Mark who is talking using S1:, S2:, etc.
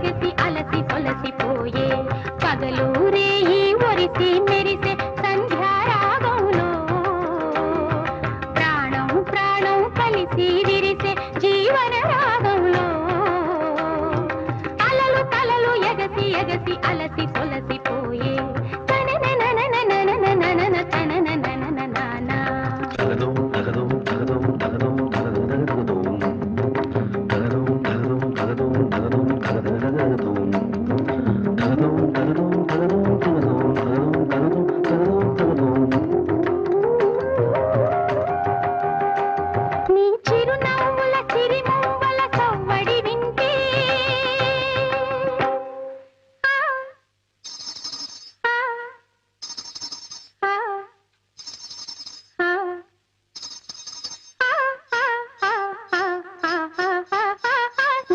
S1: అలగసి అలసి తొలసిపోయే పగలూరే ఈ ఒరిసి మెరిసే సంధ్యారాగంలో ప్రాణం ప్రాణం కలిసి విరిసే జీవన రాగంలో. అలలు తలలు ఎగసి ఎగసి అలసి